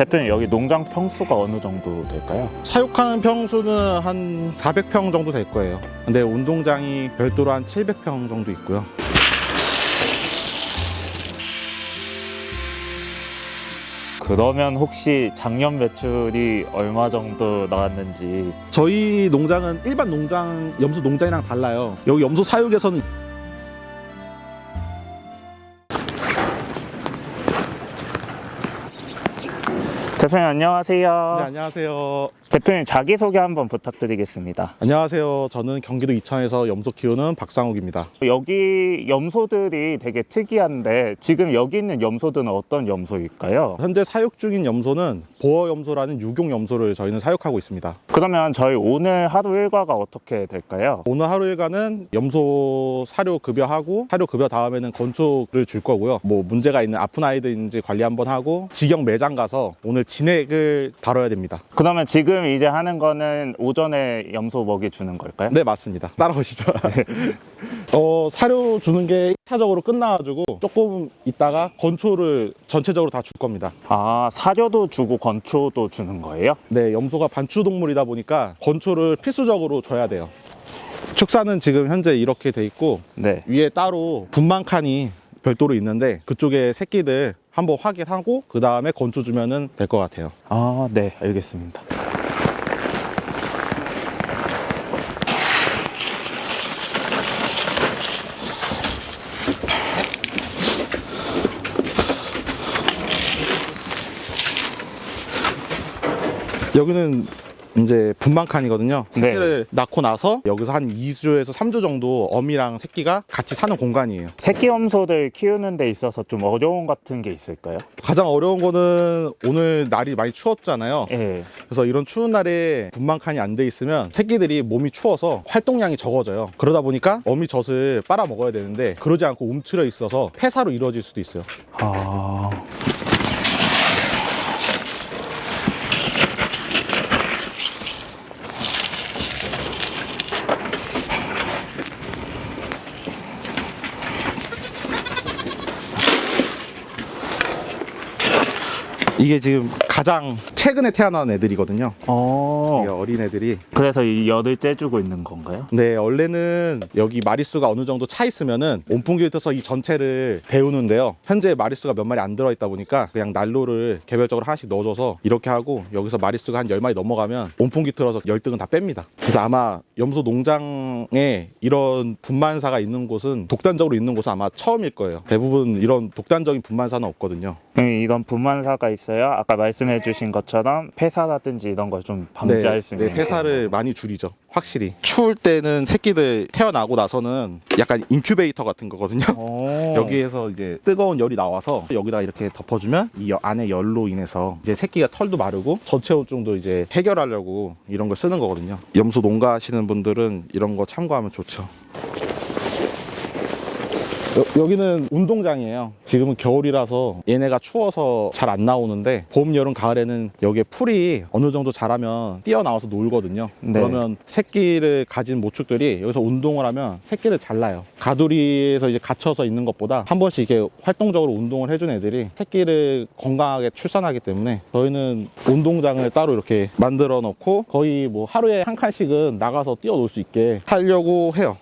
대표님 여기 농장 평수가 어느 정도 될까요? 사육하는 평수는 한 400평 정도 될 거예요. 근데 운동장이 별도로 한 700평 정도 있고요. 그러면 혹시 작년 매출이 얼마 정도 나왔는지 저희 농장은 일반 농장, 염소 농장이랑 달라요. 여기 염소 사육에서는 대표님 안녕하세요. 네, 안녕하세요. 대표님 자기소개 한번 부탁드리겠습니다. 안녕하세요. 저는 경기도 이천에서 염소 키우는 박상욱입니다. 여기 염소들이 되게 특이한데 지금 여기 있는 염소들은 어떤 염소일까요? 현재 사육 중인 염소는 보어 염소라는 유경 염소를 저희는 사육하고 있습니다. 그러면 저희 오늘 하루 일과가 어떻게 될까요? 오늘 하루 일과는 염소 사료 급여하고 사료 급여 다음에는 건초를 줄 거고요. 뭐 문제가 있는 아픈 아이들인지 관리 한번 하고 직영 매장 가서 오늘 진액을 다뤄야 됩니다. 그러면 지금 이제 하는 거는 오전에 염소 먹이 주는 걸까요? 네 맞습니다. 따라오시죠. 어, 사료 주는 게 1차적으로 끝나가지고 조금 있다가 건초를 전체적으로 다 줄 겁니다. 아 사료도 주고 건초도 주는 거예요? 네, 염소가 반추 동물이다 보니까 건초를 필수적으로 줘야 돼요. 축사는 지금 현재 이렇게 돼 있고 네. 위에 따로 분만 칸이 별도로 있는데 그쪽에 새끼들 한번 확인하고 그 다음에 건초 주면은 될 것 같아요. 아, 네, 알겠습니다. 여기는 이제 분만 칸이거든요. 네. 새끼를 낳고 나서 여기서 한 2주에서 3주 정도 어미랑 새끼가 같이 사는 공간이에요. 새끼 염소들 키우는 데 있어서 좀 어려움 같은 게 있을까요? 가장 어려운 거는 오늘 날이 많이 추웠잖아요. 예. 그래서 이런 추운 날에 분만 칸이 안 돼 있으면 새끼들이 몸이 추워서 활동량이 적어져요. 그러다 보니까 어미 젖을 빨아 먹어야 되는데 그러지 않고 움츠려 있어서 폐사로 이루어질 수도 있어요. 아. 이게 지금 가장 최근에 태어난 애들이거든요. 어. 이 어린 애들이. 그래서 이 열을 째주고 있는 건가요? 네, 원래는 여기 마리수가 어느 정도 차 있으면은 온풍기를 틀어서 이 전체를 데우는데요. 현재 마리수가 몇 마리 안 들어 있다 보니까 그냥 난로를 개별적으로 하나씩 넣어줘서 이렇게 하고 여기서 마리수가 한 10마리 넘어가면 온풍기 틀어서 열등은 다 뺍니다. 그래서 아마 염소 농장에 이런 분만사가 있는 곳은 독단적으로 있는 곳은 아마 처음일 거예요. 대부분 이런 독단적인 분만사는 없거든요. 음, 이런 분만사가 있어야 아까 말씀 해 주신 것처럼 폐사라든지 이런 걸 좀 방지할 수 있는. 네, 폐사를 많이 줄이죠. 확실히. 추울 때는 새끼들 태어나고 나서는 약간 인큐베이터 같은 거거든요. 오. 여기에서 이제 뜨거운 열이 나와서 여기다 이렇게 덮어주면 이 여- 안에 열로 인해서 이제 새끼가 털도 마르고 전체 호종도 이제 해결하려고 이런 걸 쓰는 거거든요. 염소 농가 하시는 분들은 이런 거 참고하면 좋죠. 여, 기는 운동장이에요. 지금은 겨울이라서 얘네가 추워서 잘 안 나오는데 봄, 여름, 가을에는 여기에 풀이 어느 정도 자라면 뛰어나와서 놀거든요. 네. 그러면 새끼를 가진 모축들이 여기서 운동을 하면 새끼를 잘라요. 가두리에서 이제 갇혀서 있는 것보다 한 번씩 이렇게 활동적으로 운동을 해준 애들이 새끼를 건강하게 출산하기 때문에 저희는 운동장을 따로 이렇게 만들어 놓고 거의 뭐 하루에 한 칸씩은 나가서 뛰어놀 수 있게 하려고 해요.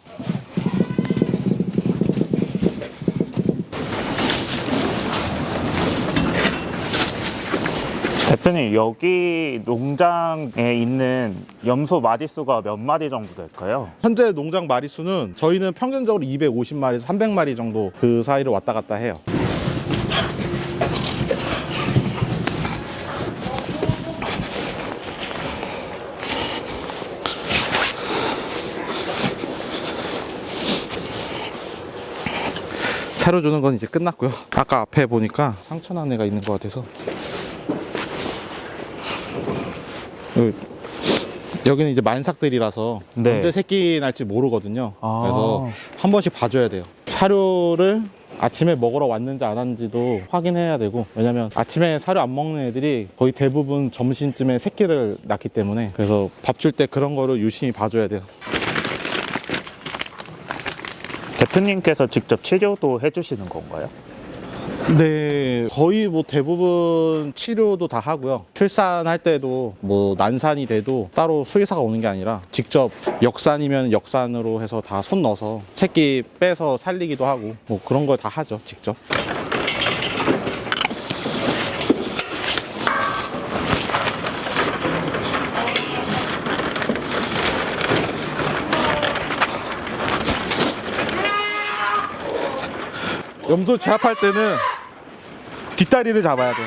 대표님 여기 농장에 있는 염소 마리수가 몇 마리 정도 될까요? 현재 농장 마리수는 저희는 평균적으로 250마리에서 300마리 정도 그 사이를 왔다 갔다 해요. 사료 주는 건 이제 끝났고요. 아까 앞에 보니까 상처난 애가 있는 것 같아서 여기 여기는 이제 만삭들이라서 네. 언제 새끼 날지 모르거든요. 아. 그래서 한 번씩 봐줘야 돼요. 사료를 아침에 먹으러 왔는지 안 왔는지도 확인해야 되고 왜냐면 아침에 사료 안 먹는 애들이 거의 대부분 점심쯤에 새끼를 낳기 때문에 그래서 밥 줄 때 그런 거를 유심히 봐줘야 돼요. 대표님께서 직접 치료도 해주시는 건가요? 네, 거의 뭐 대부분 치료도 다 하고요. 출산할 때도 뭐 난산이 돼도 따로 수의사가 오는 게 아니라 직접 역산이면 역산으로 해서 다 손 넣어서 새끼 빼서 살리기도 하고 뭐 그런 걸 다 하죠, 직접. 염소 제압할 때는 뒷다리를 잡아야 돼요.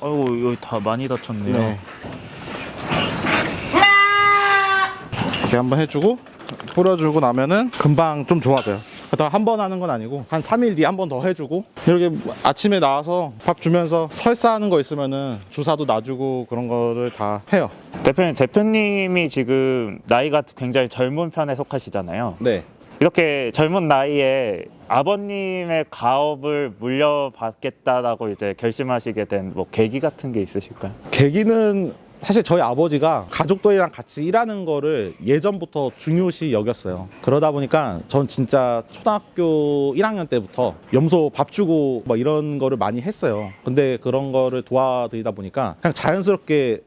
아이고 여기 다 많이 다쳤네요. 네. 이렇게 한번 해주고 뿌려주고 나면은 금방 좀 좋아져요. 그다음 한번 하는 건 아니고 한 3일 뒤에 한 번 더 해주고 이렇게 아침에 나와서 밥 주면서 설사하는 거 있으면은 주사도 놔주고 그런 거를 다 해요. 대표님 대표님이 지금 나이가 굉장히 젊은 편에 속하시잖아요. 네. 이렇게 젊은 나이에 아버님의 가업을 물려받겠다라고 이제 결심하시게 된 뭐 계기 같은 게 있으실까요? 계기는 사실 저희 아버지가 가족들이랑 같이 일하는 거를 예전부터 중요시 여겼어요. 그러다 보니까 전 진짜 초등학교 1학년 때부터 염소 밥 주고 뭐 이런 거를 많이 했어요. 근데 그런 거를 도와드리다 보니까 그냥 자연스럽게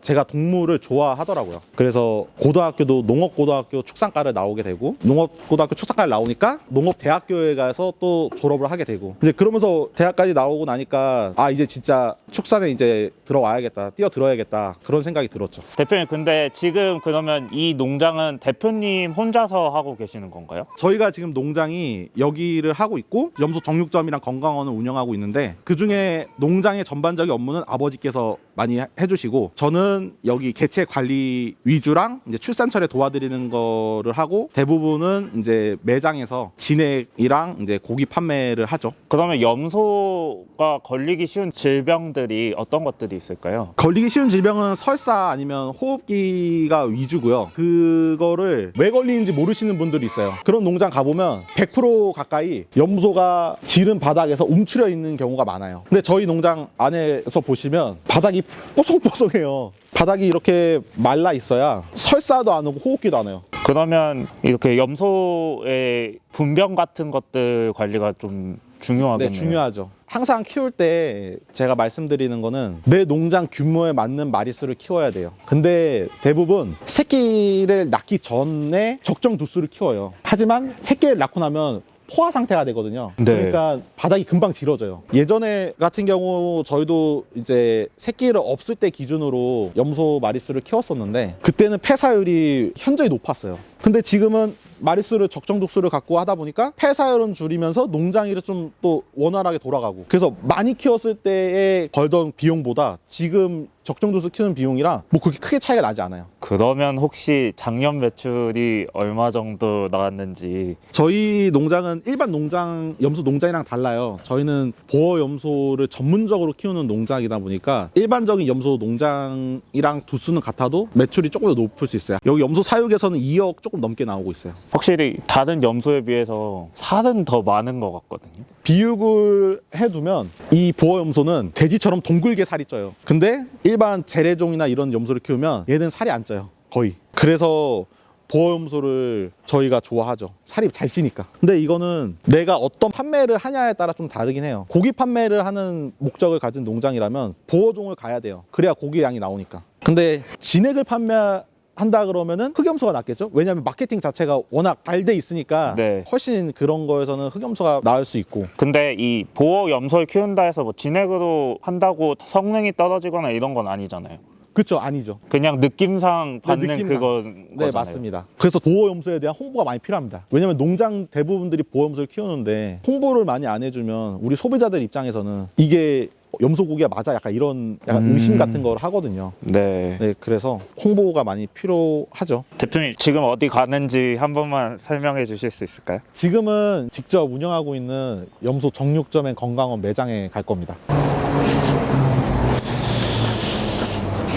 제가 동물을 좋아하더라고요. 그래서 고등학교도 농업고등학교 축산과를 나오게 되고 농업고등학교 축산과를 나오니까 농업대학교에 가서 또 졸업을 하게 되고 이제 그러면서 대학까지 나오고 나니까 아 이제 진짜 축산에 이제 들어와야겠다 뛰어 들어야겠다 그런 생각이 들었죠. 대표님 근데 지금 그러면 이 농장은 대표님 혼자서 하고 계시는 건가요? 저희가 지금 농장이 여기를 하고 있고 염소 정육점이랑 건강원을 운영하고 있는데 그 중에 농장의 전반적인 업무는 아버지께서 많이 해- 해주시고 저는 여기 개체 관리 위주랑 이제 출산철에 도와드리는 거를 하고 대부분은 이제 매장에서 진액이랑 이제 고기 판매를 하죠. 그러면 염소가 걸리기 쉬운 질병들이 어떤 것들이 있을까요? 걸리기 쉬운 질병은 설사 아니면 호흡기가 위주고요. 그거를 왜 걸리는지 모르시는 분들이 있어요. 그런 농장 가보면 100% 가까이 염소가 지른 바닥에서 움츠려 있는 경우가 많아요. 근데 저희 농장 안에서 보시면 바닥이 뽀송뽀송해요. 바닥이 이렇게 말라 있어야 설사도 안 오고 호흡기도 안 와요. 그러면 이렇게 염소의 분변 같은 것들 관리가 좀 중요하겠네요. 네, 중요하죠. 항상 키울 때 제가 말씀드리는 거는 내 농장 규모에 맞는 마리수를 키워야 돼요. 근데 대부분 새끼를 낳기 전에 적정 두수를 키워요. 하지만 새끼를 낳고 나면 포화 상태가 되거든요. 네. 그러니까 바닥이 금방 질어져요. 예전에 같은 경우 저희도 이제 새끼를 없을 때 기준으로 염소 마리수를 키웠었는데 그때는 폐사율이 현저히 높았어요. 근데 지금은 마리수를 적정 독수를 갖고 하다 보니까 폐사율은 줄이면서 농장일이 좀 또 원활하게 돌아가고 그래서 많이 키웠을 때에 벌던 비용보다 지금 적정 독수 키우는 비용이랑 뭐 그렇게 크게 차이가 나지 않아요. 그러면 혹시 작년 매출이 얼마 정도 나왔는지 저희 농장은 일반 농장 염소 농장이랑 달라요. 저희는 보어 염소를 전문적으로 키우는 농장이다 보니까 일반적인 염소 농장이랑 두수는 같아도 매출이 조금 더 높을 수 있어요. 여기 염소 사육에서는 2억 조금 넘게 나오고 있어요. 확실히 다른 염소에 비해서 살은 더 많은 것 같거든요. 비육을 해두면 이 보어 염소는 돼지처럼 동글게 살이 쪄요. 근데 일반 재래종이나 이런 염소를 키우면 얘는 살이 안 쪄요. 거의. 그래서 보어 염소를 저희가 좋아하죠. 살이 잘 찌니까. 근데 이거는 내가 어떤 판매를 하냐에 따라 좀 다르긴 해요. 고기 판매를 하는 목적을 가진 농장이라면 보어종을 가야 돼요. 그래야 고기 양이 나오니까. 근데 진액을 판매 한다 그러면은 흑염소가 낫겠죠? 왜냐하면 마케팅 자체가 워낙 잘 돼 있으니까 네. 훨씬 그런 거에서는 흑염소가 나을 수 있고 근데 이 보호 염소를 키운다 해서 뭐 진액으로 한다고 성능이 떨어지거나 이런 건 아니잖아요. 그렇죠 아니죠 그냥 느낌상 받는 느낌상. 그거 네 거잖아요. 맞습니다 그래서 보호염소에 대한 홍보가 많이 필요합니다 왜냐면 농장 대부분들이 보호염소를 키우는데 홍보를 많이 안 해주면 우리 소비자들 입장에서는 이게 염소고기가 맞아 약간 이런 약간 음. 의심 같은 걸 하거든요 네. 네 그래서 홍보가 많이 필요하죠 대표님 지금 어디 가는지 한 번만 설명해 주실 수 있을까요? 지금은 직접 운영하고 있는 염소 정육점의 건강원 매장에 갈 겁니다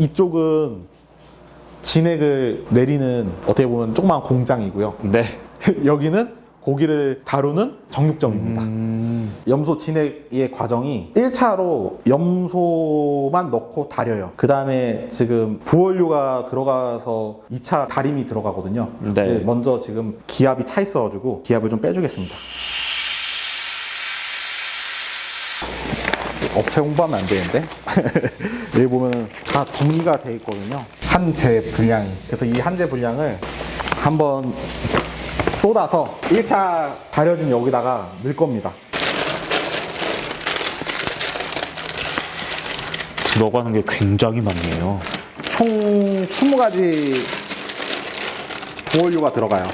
이쪽은 진액을 내리는 어떻게 보면 조그마한 공장이고요 네. 여기는 고기를 다루는 정육점입니다. 음, 염소 진액의 과정이 1차로 염소만 넣고 다려요. 그 다음에 지금 부원료가 들어가서 2차 다림이 들어가거든요. 네. 먼저 지금 기압이 차 있어가지고 기압을 좀 빼주겠습니다. 업체 홍보하면 안 되는데 여기 보면 다 정리가 돼 있거든요 한재 분량이 그래서 이 한재 분량을 한번 쏟아서 1차 다려진 여기다가 넣을 겁니다 들어가는 게 굉장히 많네요. 총 20가지 부원료가 들어가요.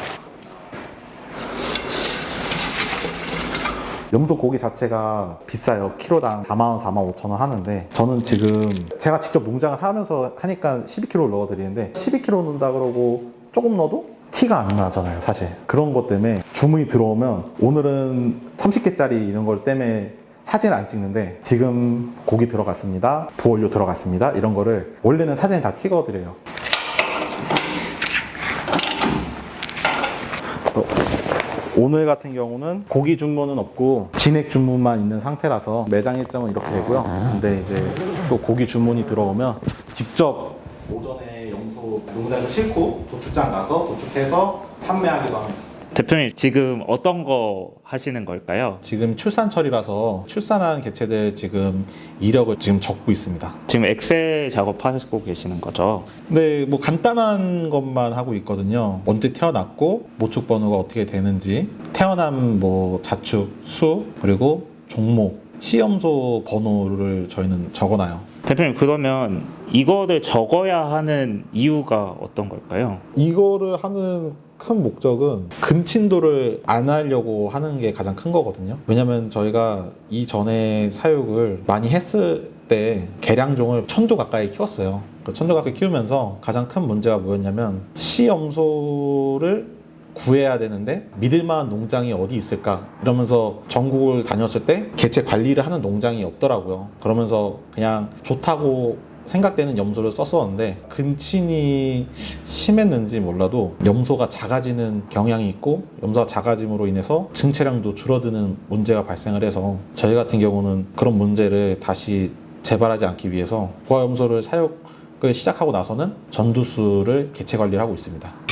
염소 고기 자체가 비싸요. 키로당 4만 원, 4만 5천 원 하는데 저는 지금 제가 직접 농장을 하면서 하니까 12kg 넣어드리는데 12kg 넣는다 그러고 조금 넣어도 티가 안 나잖아요, 사실. 그런 것 때문에 주문이 들어오면 오늘은 30개짜리 이런 걸 때문에 사진 안 찍는데 지금 고기 들어갔습니다. 부원료 들어갔습니다. 이런 거를 원래는 사진 다 찍어드려요. 어, 오늘 같은 경우는 고기 주문은 없고 진액 주문만 있는 상태라서 매장 일정은 이렇게 되고요. 근데 이제 또 고기 주문이 들어오면 직접 오전에 염소 농장에서 싣고 도축장 가서 도축해서 판매하기도 합니다. 대표님 지금 어떤 거 하시는 걸까요? 지금 출산철이라서 출산한 개체들 지금 이력을 지금 적고 있습니다. 지금 엑셀 작업하시고 계시는 거죠? 네, 뭐 간단한 것만 하고 있거든요. 언제 태어났고 모축 번호가 어떻게 되는지, 태어난 뭐 자축 수 그리고 종목, 시염소 번호를 저희는 적어놔요. 대표님 그러면 이거를 적어야 하는 이유가 어떤 걸까요? 이거를 하는 큰 목적은 근친도를 안 하려고 하는 게 가장 큰 거거든요. 왜냐면 저희가 이전에 사육을 많이 했을 때 개량종을 천조 가까이 키웠어요. 그 천조 가까이 키우면서 가장 큰 문제가 뭐였냐면 시염소를 구해야 되는데 믿을만한 농장이 어디 있을까 이러면서 전국을 다녔을 때 개체 관리를 하는 농장이 없더라고요. 그러면서 그냥 좋다고 생각되는 염소를 썼었는데 근친이 심했는지 몰라도 염소가 작아지는 경향이 있고 염소가 작아짐으로 인해서 증체량도 줄어드는 문제가 발생을 해서 저희 같은 경우는 그런 문제를 다시 재발하지 않기 위해서 부화 염소를 사육 을 시작하고 나서는 전두수를 개체 관리를 하고 있습니다.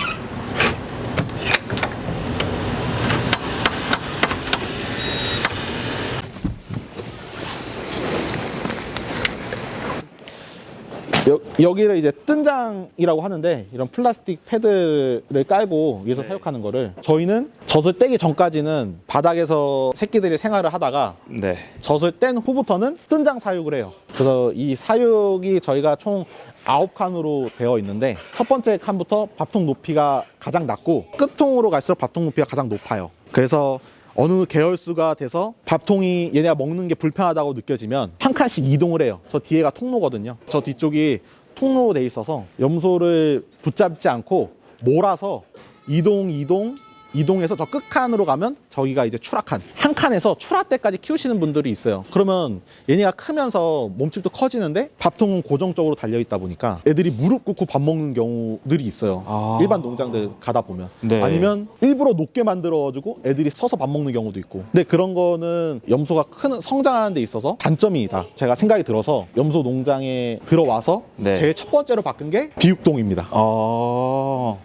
여, 여기를 이제 뜬장이라고 하는데 이런 플라스틱 패드를 깔고 위에서 네. 사육하는 거를 저희는 젖을 떼기 전까지는 바닥에서 새끼들이 생활을 하다가 네. 젖을 뗀 후부터는 뜬장 사육을 해요. 그래서 이 사육이 저희가 총 아홉 칸으로 되어 있는데 첫 번째 칸부터 밥통 높이가 가장 낮고 끝통으로 갈수록 밥통 높이가 가장 높아요. 그래서 어느 계열수가 돼서 밥통이 얘네가 먹는 게 불편하다고 느껴지면 한 칸씩 이동을 해요. 저 뒤에가 통로거든요. 저 뒤쪽이 통로로 돼 있어서 염소를 붙잡지 않고 몰아서 이동 이동 이동해서 저 끝칸으로 가면 저기가 이제 추락칸 한 칸에서 추락 때까지 키우시는 분들이 있어요 그러면 얘네가 크면서 몸집도 커지는데 밥통은 고정적으로 달려 있다 보니까 애들이 무릎 꿇고 밥 먹는 경우들이 있어요 아. 일반 농장들 가다 보면 네. 아니면 일부러 높게 만들어가지고 애들이 서서 밥 먹는 경우도 있고 근데 그런 거는 염소가 큰 성장하는 데 있어서 단점이다 제가 생각이 들어서 염소 농장에 들어와서 네. 제일 첫 번째로 바꾼 게 비육동입니다 어.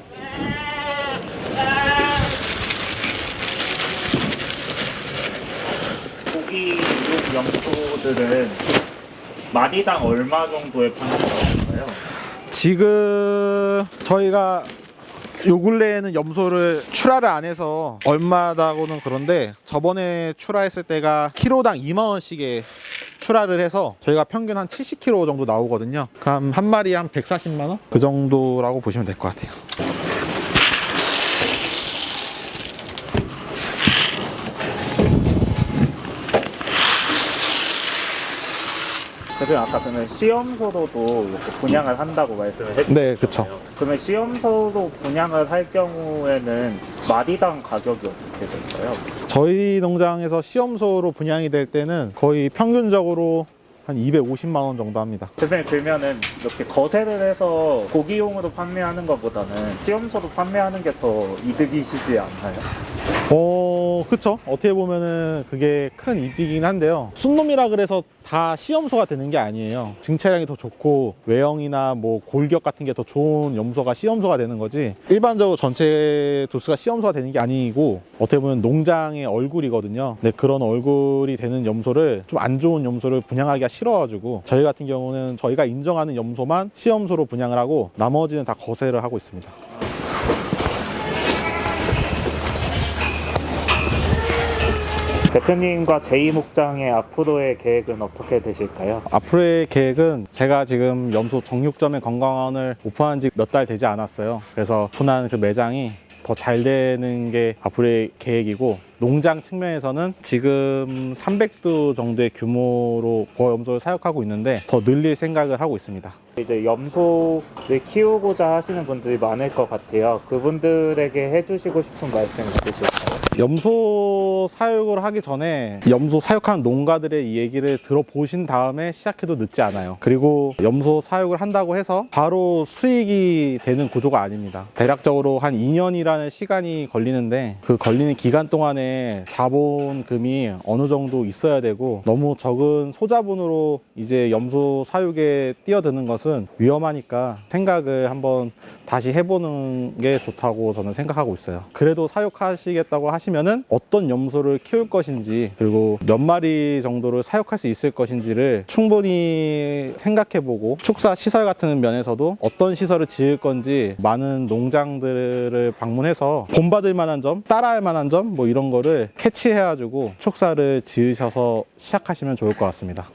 고기 육 염소들은 마리당 얼마 정도에 판매하는가요? 지금 저희가 요 근래에는 염소를 출하를 안 해서 얼마다고는 그런데 저번에 출하했을 때가 키로당 2만 원씩에 출하를 해서 저희가 평균 한 70kg 정도 나오거든요. 그럼 한 마리 한 140만 원? 그 정도라고 보시면 될 것 같아요. 대표님 아까 그러면 시험소로도 이렇게 분양을 한다고 말씀을 해주셨어요. 네, 그쵸. 그러면 시험소로 분양을 할 경우에는 마리당 가격이 어떻게 될까요? 저희 농장에서 시험소로 분양이 될 때는 거의 평균적으로 한 250만 원 정도 합니다. 대표님 그러면은 이렇게 거세를 해서 고기용으로 판매하는 것보다는 시험소로 판매하는 게 더 이득이시지 않나요? 어, 그쵸. 어떻게 보면은 그게 큰 이득이긴 한데요. 순놈이라 그래서 다 시험소가 되는 게 아니에요. 증차량이 더 좋고 외형이나 뭐 골격 같은 게 더 좋은 염소가 시험소가 되는 거지. 일반적으로 전체 도수가 시험소가 되는 게 아니고 어떻게 보면 농장의 얼굴이거든요. 근데 그런 얼굴이 되는 염소를 좀 안 좋은 염소를 분양하기가 싫어가지고 저희 같은 경우는 저희가 인정하는 염소만 시험소로 분양을 하고 나머지는 다 거세를 하고 있습니다. 대표님과 제2 목장의 앞으로의 계획은 어떻게 되실까요? 앞으로의 계획은 제가 지금 염소 정육점의 건강원을 오픈한 지 몇 달 되지 않았어요. 그래서 오픈한 그 매장이 더 잘 되는 게 앞으로의 계획이고 농장 측면에서는 지금 300두 정도의 규모로 보험소를 사육하고 있는데 더 늘릴 생각을 하고 있습니다. 이제 염소를 키우고자 하시는 분들이 많을 것 같아요. 그분들에게 해주시고 싶은 말씀 있으실까요? 염소 사육을 하기 전에 염소 사육하는 농가들의 이 얘기를 들어보신 다음에 시작해도 늦지 않아요. 그리고 염소 사육을 한다고 해서 바로 수익이 되는 구조가 아닙니다. 대략적으로 한 2년이라는 시간이 걸리는데 그 걸리는 기간 동안에 자본금이 어느 정도 있어야 되고 너무 적은 소자본으로 이제 염소 사육에 뛰어드는 것은 위험하니까 생각을 한번 다시 해보는 게 좋다고 저는 생각하고 있어요. 그래도 사육하시겠다고 하시면은 어떤 염소를 키울 것인지 그리고 몇 마리 정도를 사육할 수 있을 것인지를 충분히 생각해보고 축사 시설 같은 면에서도 어떤 시설을 지을 건지 많은 농장들을 방문해서 본받을 만한 점, 따라할 만한 점 뭐 이런 거를 캐치해가지고 축사를 지으셔서 시작하시면 좋을 것 같습니다.